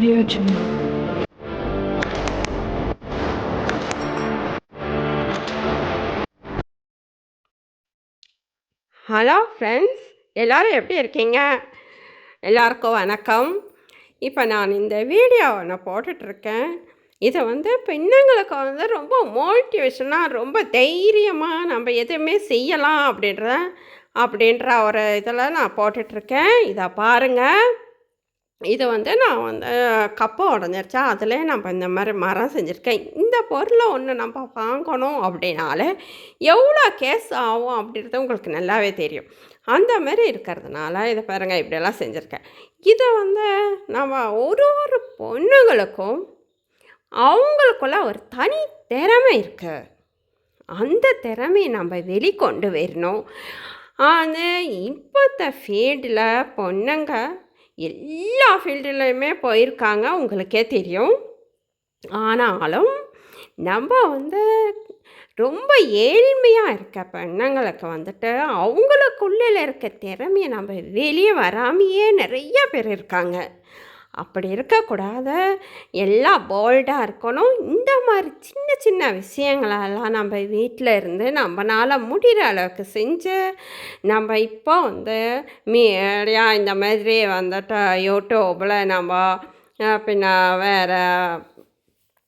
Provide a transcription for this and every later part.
audio channel. Hello friends எல்லோரும் எப்படி இருக்கீங்க? எல்லாருக்கும் வணக்கம். இப்போ நான் இந்த வீடியோவை நான் போட்டுட்ருக்கேன். இதை வந்து பெண்ணுங்களுக்கு வந்து ரொம்ப மோட்டிவேஷனாக ரொம்ப தைரியமாக நம்ம எதுவுமே செய்யலாம் அப்படின்ற அப்படின்ற ஒரு இதில் நான் போட்டுட்ருக்கேன். இதை பாருங்கள் இது வந்து நான் வந்து கப்பை உடஞ்சிருச்சா அதிலே நம்ம இந்த மாதிரி மரம் செஞ்சுருக்கேன். இந்த பொருளை ஒன்று நம்ம வாங்கணும் அப்படின்னாலே எவ்வளோ கேஸ் ஆகும் அப்படின்றது உங்களுக்கு நல்லாவே தெரியும். அந்த மாதிரி இருக்கிறதுனால இதை பாருங்கள் இப்படியெல்லாம் செஞ்சுருக்கேன். இதை வந்து நம்ம ஒரு ஒரு பொண்ணுங்களுக்கும் அவங்களுக்குள்ள ஒரு தனி திறமை இருக்குது அந்த திறமையை நம்ம வெளிக்கொண்டு வரணும். அது இப்போத்த ஃபீல்டில் பொண்ணுங்க எல்லா ஃபீல்டுலையுமே போயிருக்காங்க உங்களுக்கே தெரியும். ஆனாலும் நம்ம வந்து ரொம்ப ஏழ்மையாக இருக்க பெண்ணுங்களுக்கு வந்துட்டு அவங்களுக்குள்ளே இருக்க திறமையை நம்ம வெளியே வராமையே நிறைய பேர் இருக்காங்க. அப்படி இருக்கக்கூடாது. எல்லாம் போல்டாக இருக்கணும். இந்த மாதிரி சின்ன சின்ன விஷயங்களெல்லாம் நம்ம வீட்டில் இருந்து நம்மளால் முடிகிற அளவுக்கு செஞ்சு நம்ம இப்போ வந்து மீடியா இந்த மாதிரி வந்துட்டு யூடியூப்பில் நம்ம பின்ன வேறு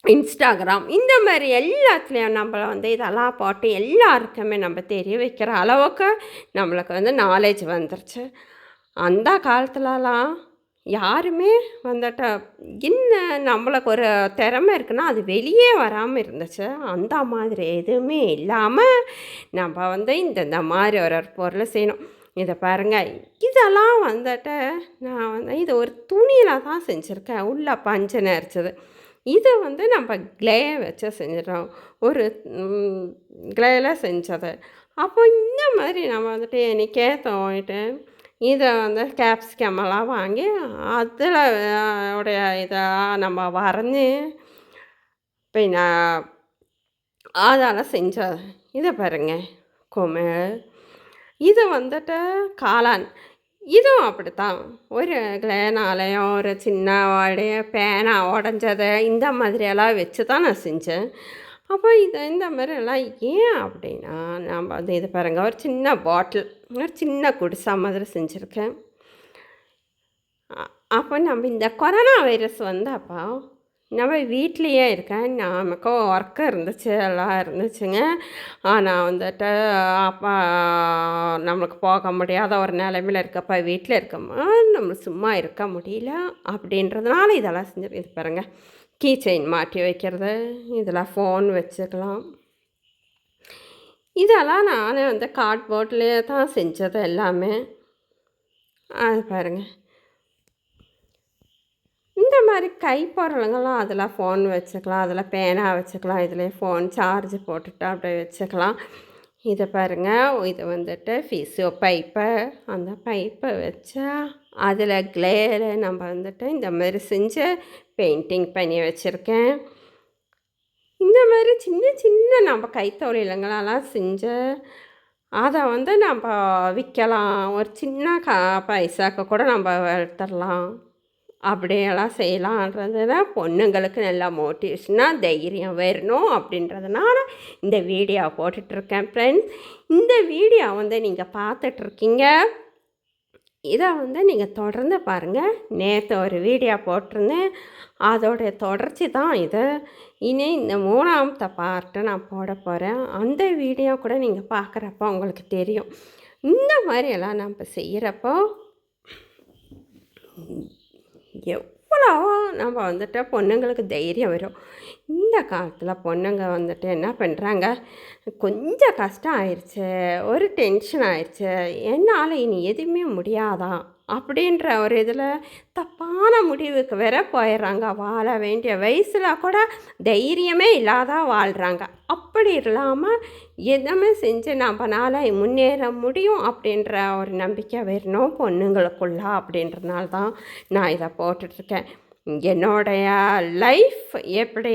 இன்ஸ்டாகிராம் இந்த மாதிரி எல்லாத்துலேயும் நம்மளை வந்து இதெல்லாம் போட்டு எல்லாருக்குமே நம்ம தெரிய வைக்கிற அளவுக்கு நம்மளுக்கு வந்து நாலேஜ் வந்துருச்சு. அந்த காலத்துலலாம் யாருமே வந்துட்டு என்ன நம்மளுக்கு ஒரு திறமை இருக்குன்னா அது வெளியே வராமல் இருந்துச்சு. அந்த மாதிரி எதுவுமே இல்லாமல் நம்ம வந்து இந்த இந்த மாதிரி ஒரு ஒரு பொருளை செய்யணும். இதை பாருங்கள் இதெல்லாம் வந்துட்டு நான் வந்து இது ஒரு துணியில் தான் செஞ்சுருக்கேன். உள்ள பஞ்சு நெரிச்சது. இதை வந்து நம்ம கிளேய வச்சு செஞ்சிடறோம். ஒரு கிளேயில் செஞ்சது. அப்போ இந்த மாதிரி நம்ம வந்துட்டு எனக்கே தோணிட்டு இதை வந்து கேப்சிகமெல்லாம் வாங்கி அதில் உடைய இதை நம்ம வரைஞ்சி பின்ன அதால் செஞ்சது. இதை பாருங்க குமிழ். இது வந்துட்டு காளான். இதுவும் அப்படித்தான். ஒரு கிளேனாலையும் ஒரு சின்ன உடைய பேனா உடஞ்சது இந்த மாதிரியெல்லாம் வச்சு தான் நான் செஞ்சேன். அப்போ இது இந்த மாதிரி எல்லாம் ஏன் அப்படின்னா நம்ம வந்து இது பாருங்க ஒரு சின்ன பாட்டில் ஒரு சின்ன குடிசா மாதிரி செஞ்சுருக்கேன். அப்போ நம்ம இந்த கொரோனா வைரஸ் வந்தப்போ நம்ம வீட்லேயே இருக்கேன் நமக்கும் ஒர்க்கு இருந்துச்சு எல்லாம் இருந்துச்சுங்க. ஆனால் வந்துட்டு அப்பா நம்மளுக்கு போக முடியாத ஒரு நிலைமையில் இருக்கப்போ வீட்டில் இருக்கமா நம்ம சும்மா இருக்க முடியல அப்படின்றதுனால இதெல்லாம் செஞ்சு இது பாருங்கள் கீ செயின் மாட்டி வைக்கிறது இதில் ஃபோன் வச்சுக்கலாம். இதெல்லாம் நான் வந்து கார்ட்போர்ட்லேயே தான் செஞ்சது எல்லாமே. அது பாருங்கள் இந்த மாதிரி கைப்பொருளுங்கெல்லாம் அதில் ஃபோன் வச்சுக்கலாம் அதில் பேனா வச்சுக்கலாம் இதில் ஃபோன் சார்ஜ் போட்டுட்டு அப்படியே வச்சுக்கலாம். இதை பாருங்கள் இது வந்துட்டு ஃபிசியோ பைப்பை அந்த பைப்பை வச்சா அதில் கிளேயில் நம்ம வந்துட்டு இந்த மாதிரி செஞ்சு பெயிண்டிங் பண்ணி வச்சுருக்கேன். இந்த மாதிரி சின்ன சின்ன நம்ம கைத்தொழிலுங்களெல்லாம் செஞ்சு அதை வந்து நம்ம விற்கலாம் ஒரு சின்ன கா பைசாக்கு கூட நம்ம எடுத்துடலாம் அப்படியெல்லாம் செய்யலான்றது தான் பொண்ணுங்களுக்கு நல்லா மோட்டிவேஷனாக தைரியம் வரணும் அப்படின்றதுனால இந்த வீடியோ போட்டுட்ருக்கேன் ஃப்ரெண்ட்ஸ் இந்த வீடியோ வந்து நீங்கள் பார்த்துட்ருக்கீங்க. இதை வந்து நீங்கள் தொடர்ந்து பாருங்கள் நேற்று ஒரு வீடியோ போட்டிருந்தேன். அதோடைய தொடர்ச்சி தான் இது. இனி இந்த மூணாமത്തെ பார்ட்டை நான் போட போகிறேன் அந்த வீடியோ கூட நீங்கள் பார்க்குறப்போ உங்களுக்கு தெரியும். இந்த மாதிரியெல்லாம் நம்ம செய்கிறப்போ எவ்வளோ நம்ம வந்துட்டு பொண்ணுங்களுக்கு தைரியம் வரும். இந்த காலத்தில் பொண்ணுங்க வந்துட்டு என்ன பண்ணுறாங்க கொஞ்சம் கஷ்டம் ஆயிடுச்சு ஒரு டென்ஷன் ஆயிடுச்சு என்னால் இனி எதுவுமே முடியாதா அப்படின்ற ஒரு இதில் தப்பான முடிவுக்கு வேற போயிடுறாங்க. வாழ வேண்டிய வயசில் கூட தைரியமே இல்லாத வாழ்கிறாங்க அப்படி இல்லாமல் எதுவுமே செஞ்சு நம்மளால் முன்னேற முடியும் அப்படின்ற ஒரு நம்பிக்கை வரணும் பொண்ணுங்களுக்குள்ள அப்படின்றனால தான் நான் இதை போட்டுட்ருக்கேன். என்னுடைய லைஃப் எப்படி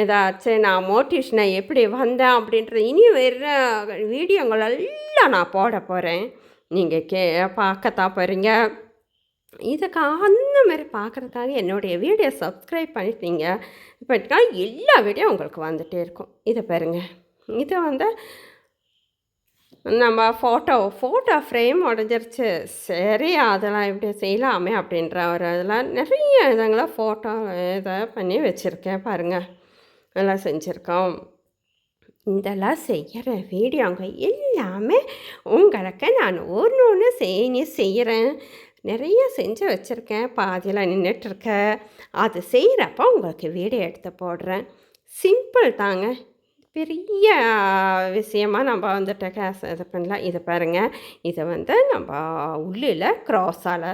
ஏதாச்சும் நான் மோட்டிவேஷனை எப்படி வந்தேன் அப்படின்றது இனி வர்ற வீடியோங்கள் எல்லாம் நான் போட போகிறேன். நீங்கள் கே பார்க்கத்தான் போகிறீங்க இதுக்கு அந்த மாதிரி பார்க்குறதுக்காக என்னுடைய வீடியோ சப்ஸ்கிரைப் பண்ணிட்டீங்க. இப்போ எல்லா வீடியோ உங்களுக்கு வந்துகிட்டே இருக்கும். இதை பாருங்க. இதை வந்து நம்ம ஃபோட்டோ ஃபோட்டோ ஃப்ரேம் உடஞ்சிருச்சு. சரி அதெல்லாம் இப்படி செய்யலாமே அப்படின்ற ஒரு இதெல்லாம் நிறைய இதுங்களை ஃபோட்டோ இதை பண்ணி வச்சுருக்கேன் பாருங்கள் நல்லா செஞ்சுருக்கோம். இதெல்லாம் செய்கிற வீடியோங்க எல்லாமே உங்களுக்கு நான் ஒன்று ஒன்று செய்ய செய்கிறேன் நிறைய செஞ்சு வச்சுருக்கேன். பாதியில் நின்றுட்டுருக்க அது செய்கிறப்ப உங்களுக்கு வீடியோ எடுத்து போடுறேன். சிம்பிள் தாங்க. பெரிய விஷயமாக நம்ம வந்துட்டு கேஸ் இது பண்ணலாம். இதை பாருங்கள் இதை வந்து நம்ம உள்ளில் க்ராஸால்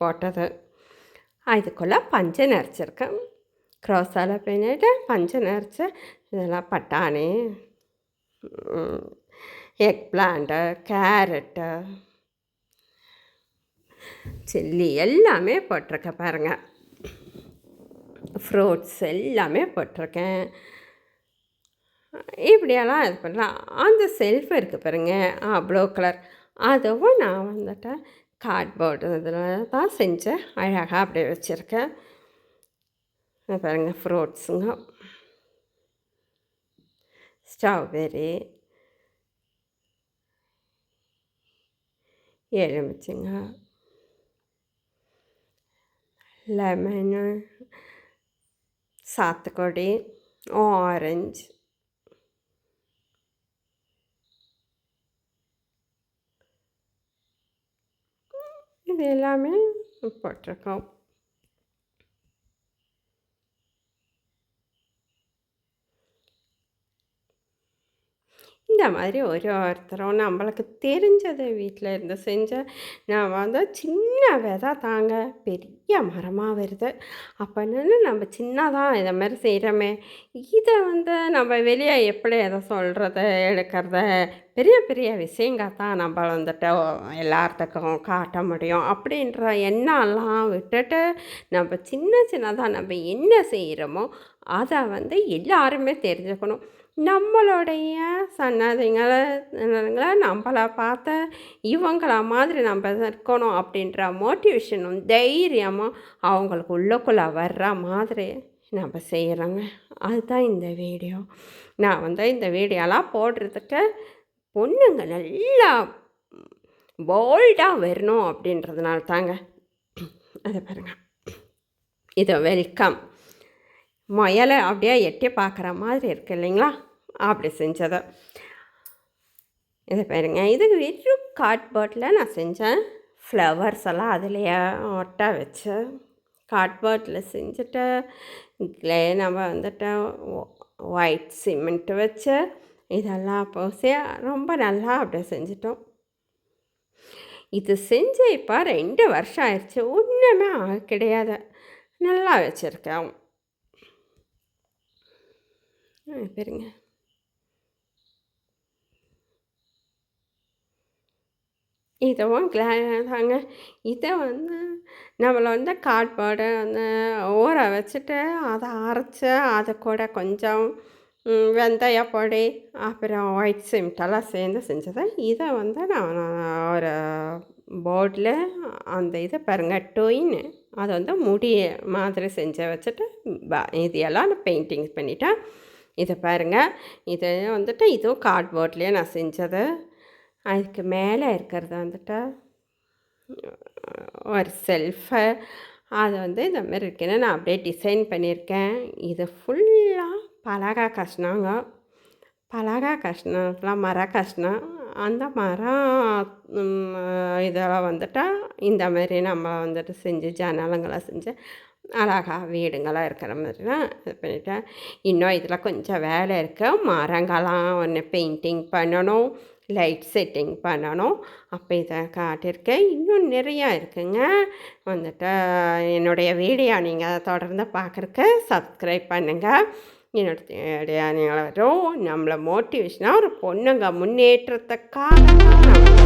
போட்டது. இதுக்குள்ளே பஞ்சை நரைச்சிருக்கேன் க்ராஸால் பின்னிட்டு பஞ்சை நரைச்சி இதெல்லாம் பட்டாணி எக் பிளான்ட்டு கேரட்டு சில்லி எல்லாமே போட்டிருக்கேன் பாருங்கள் ஃப்ரூட்ஸ் எல்லாமே போட்டிருக்கேன் இப்படியெல்லாம் இது பண்ணலாம் அந்த செல்ஃப் இருக்குது பாருங்கள் ப்ளூ கலர் அதுவும் நான் வந்துட்டு கார்ட்போர்டு இதில் தான் செஞ்சேன் அழகாக அப்படியே வச்சுருக்கேன் பாருங்கள் ஃப்ரூட்ஸுங்க ஸ்ட்ராபெரி எலுமிச்சங்க லெமனு சாத்துக்குடி ஆரஞ்சு இது எல்லாமே இந்த மாதிரி ஒரு ஒருத்தரும் நம்மளுக்கு தெரிஞ்சதை வீட்டில் இருந்து செஞ்ச நான் வந்து சின்ன விதை தாங்க பெரிய மரமாக வருது. அப்போ நம்ம சின்னதாக இதை மாதிரி செய்கிறோமே இதை வந்து நம்ம வெளியே எப்படி எதை சொல்கிறது எடுக்கிறத? பெரிய பெரிய விஷயங்கள் தான் நம்ம வந்துட்டு எல்லாத்துக்கும் காட்ட முடியும். அப்படின்ற எண்ணம்லாம் விட்டுட்டு நம்ம சின்ன சின்னதாக நம்ம என்ன செய்கிறோமோ அதை வந்து எல்லாருமே தெரிஞ்சுக்கணும். நம்மளுடைய சன்னதிங்களை நம்மளை பார்த்த இவங்கள மாதிரி நம்ம இருக்கணும் அப்படின்ற மோட்டிவேஷனும் தைரியமும் அவங்களுக்கு உள்ளக்குள்ளே வர்ற மாதிரி நம்ம செய்கிறோங்க அதுதான் இந்த வீடியோ. நான் வந்து இந்த வீடியோலாம் போடுறதுக்கு பொண்ணுங்க நல்லா போல்டாக வரணும் அப்படின்றதுனால தாங்க. அதை பாருங்கள் இது வெல்கம் முயலை அப்படியே எட்டி பார்க்குற மாதிரி இருக்கு இல்லைங்களா? அப்படி செஞ்சது. இதை பாருங்க. இது வெறும் கார்ட்போர்டில் நான் செஞ்சேன். ஃப்ளவர்ஸ் எல்லாம் அதுலேயே ஒட்ட வச்சு கார்ட்போர்டில் செஞ்சுட்டு இதில் நம்ம வந்துட்டு ஒயிட் சிமெண்ட் வச்சு இதெல்லாம் பூசி ரொம்ப நல்லா அப்படியே செஞ்சிட்டோம். இது செஞ்சு இப்போ ரெண்டு வருஷம் ஆயிடுச்சு. ஒன்றுமே கிடையாது. நல்லா வச்சுருக்கேன். பெருங்க இதுவும் கிளா தாங்க இதை வந்து நம்மளை வந்து கார்ட்போர்டு வந்து ஊற வச்சுட்டு அதை அரைச்சி அதை கூட கொஞ்சம் வெந்தய பொடி அப்புறம் ஒயிட் சிமெண்டெல்லாம் சேர்ந்து செஞ்சது இதை வந்து நான் ஒரு போர்டில் அந்த இதை பாருங்கள் டொயின்னு அதை வந்து முடி மாதிரி செஞ்சு வச்சுட்டு இது எல்லாம் நான் பெயிண்டிங் பண்ணிட்டேன். இதை பாருங்கள் இது வந்துட்டு இதுவும் கார்ட்போர்ட்லேயே நான் செஞ்சது. அதுக்கு மேலே இருக்கிறது வந்துட்டு ஒரு செல்ஃபு அது வந்து இந்த மாதிரி இருக்குன்னு நான் அப்படியே டிசைன் பண்ணியிருக்கேன். இது ஃபுல்லாக பலகா கஷ்ணங்க. பலகா கஷ்ணத்துலாம் மர கஷ்ணம். அந்த மரம் இதெல்லாம் வந்துட்டால் இந்த மாதிரி நம்ம வந்துட்டு செஞ்சு ஜன்னலங்களை செஞ்சு அழகாக வீடுங்களாக இருக்கிற மாதிரிலாம் இது பண்ணிட்டேன். இன்னும் இதில் கொஞ்சம் வேலை இருக்குது மரங்கள்லாம் ஒன்று பெயிண்டிங் பண்ணணும் லைட் செட்டிங் பண்ணணும். அப்போ இதை காட்டியிருக்கேன். இன்னும் நிறையா இருக்குங்க. வந்துட்டு என்னுடைய வீடியோ நீங்கள் தொடர்ந்து பார்க்குறக்கு சப்ஸ்கிரைப் பண்ணுங்கள் என்னுடைய நீங்கள் வரும். நம்மளை மோட்டிவேஷனாக ஒரு பொண்ணுங்க முன்னேற்றத்துக்காக